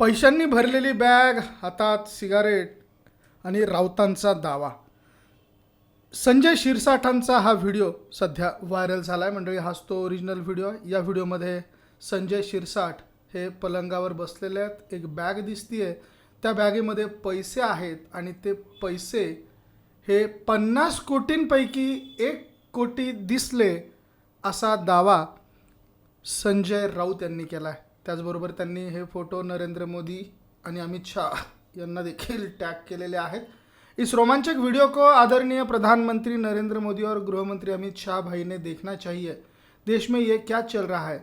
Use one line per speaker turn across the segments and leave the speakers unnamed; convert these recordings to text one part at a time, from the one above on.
पैशांनी भरलेली बॅग हातात सिगारेट आणि राऊतांचा दावा. संजय शिरसाठांचा हा व्हिडिओ सध्या व्हायरल झाला आहे मंडळी हाच तो ओरिजिनल व्हिडिओ आहे या व्हिडिओमध्ये संजय शिरसाठ हे पलंगावर बसलेले आहेत. एक बॅग दिसतीये. त्या बॅगेमध्ये पैसे आहेत आणि ते पैसे हे पन्नास कोटींपैकी एक कोटी दिसले असा दावा संजय राऊत यांनी केला आहे त्याचबरोबर त्यांनी हे फोटो नरेंद्र मोदी आणि अमित शाह यांना देखील टॅग केलेले आहेत. इस रोमांचक वीडियो को आदरणीय प्रधानमंत्री नरेंद्र मोदी और गृहमंत्री अमित शाह भाई ने देखना चाहिए. देश में ये क्या चल रहा है?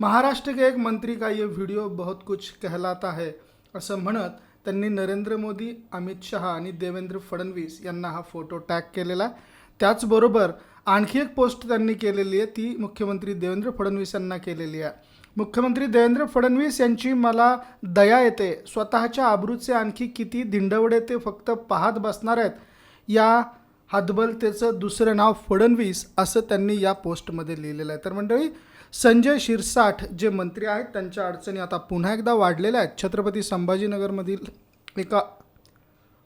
महाराष्ट्र के एक मंत्री का ये व्हिडिओ बहुत कुछ कहलाता है. असं म्हणत त्यांनी नरेंद्र मोदी अमित शहा आणि देवेंद्र फडणवीस यांना हा फोटो टॅग केलेला आहे. त्याचबरोबर आणखी एक पोस्ट त्यांनी केलेली आहे. ती मुख्यमंत्री देवेंद्र फडणवीस यांना केलेली आहे. मुख्यमंत्री देवेंद्र फडणवीस यांची मला दया येते. स्वतःच्या आबरूचे आणखी किती दिंडवडे ते फक्त पाहत बसणार आहेत? या हतबलतेचं दुसरं नाव फडणवीस असं त्यांनी या पोस्टमध्ये लिहिलेलं आहे. तर मंडळी संजय शिरसाठ जे मंत्री आहेत त्यांच्या अडचणी आता पुन्हा एकदा वाढलेल्या आहेत. छत्रपती संभाजीनगरमधील एका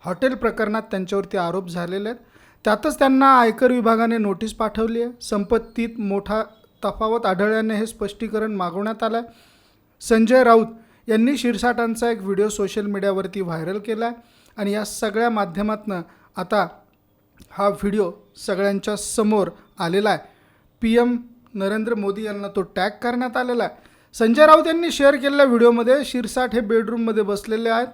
हॉटेल प्रकरणात त्यांच्यावरती आरोप झालेले आहेत. त्यातच त्यांना आयकर विभागाने नोटीस पाठवली आहे. संपत्तीत मोठा तफावत आढळल्याने हे स्पष्टीकरण मागवण्यात आलं आहे संजय राऊत यांनी शिरसाटांचा एक व्हिडिओ सोशल मीडियावरती व्हायरल केला आहे आणि या सगळ्या माध्यमातनं आता हा व्हिडिओ सगळ्यांच्या समोर आलेला आहे. पी एम नरेंद्र मोदी यांना तो टॅग करण्यात आलेला आहे. संजय राऊत यांनी शेअर केलेल्या व्हिडिओमध्ये शिरसाट हे बेडरूममध्ये बसलेले आहेत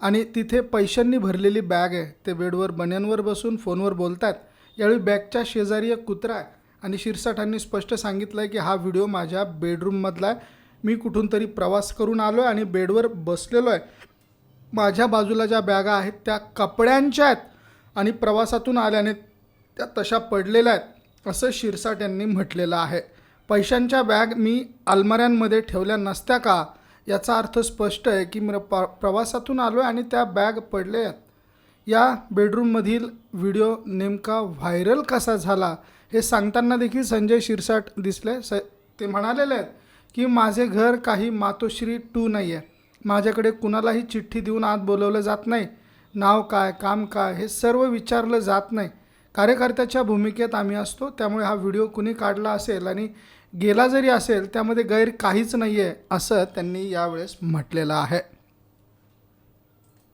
आणि तिथे पैशांनी भरलेली बॅग आहे. ते बेडवर बन्यांवर बसून फोनवर बोलतात यावेळी बॅगच्या शेजारी एक कुत्रा आहे. आणि शिरसाठांनी स्पष्ट सांगितलं आहे की हा व्हिडिओ माझ्या बेडरूममधला आहे. मी कुठून तरी प्रवास करून आलो आहे आणि बेडवर बसलेलो आहे. माझ्या बाजूला ज्या बॅगा आहेत त्या कपड्यांच्या आहेत आणि प्रवासातून आल्याने त्या तशा पडलेल्या आहेत असं शिरसाट यांनी म्हटलेलं आहे. पैशांच्या बॅग मी अलमाऱ्यांमध्ये ठेवल्या नसत्या का? याचा अर्थ स्पष्ट आहे की मी प प्रवासातून आलो आहे आणि त्या बॅग पडल्या आहेत. या बेडरूममधील व्हिडिओ नेमका व्हायरल कसा झाला? हे सांगताना देखील संजय शिरसाट दिसले. स ते म्हणालेले आहेत की माझे घर काही मातोश्री टू नाही आहे माझ्याकडे कुणालाही चिठ्ठी देऊन आत बोलवलं जात नाही. नाव काय काम काय हे सर्व विचारलं जात नाही. कार्यकर्त्याच्या भूमिकेत आम्ही असतो. त्यामुळे हा व्हिडिओ कुणी काढला असेल आणि गेला जरी असेल त्यामध्ये गैर काहीच नाही आहे असं त्यांनी यावेळेस म्हटलेलं आहे.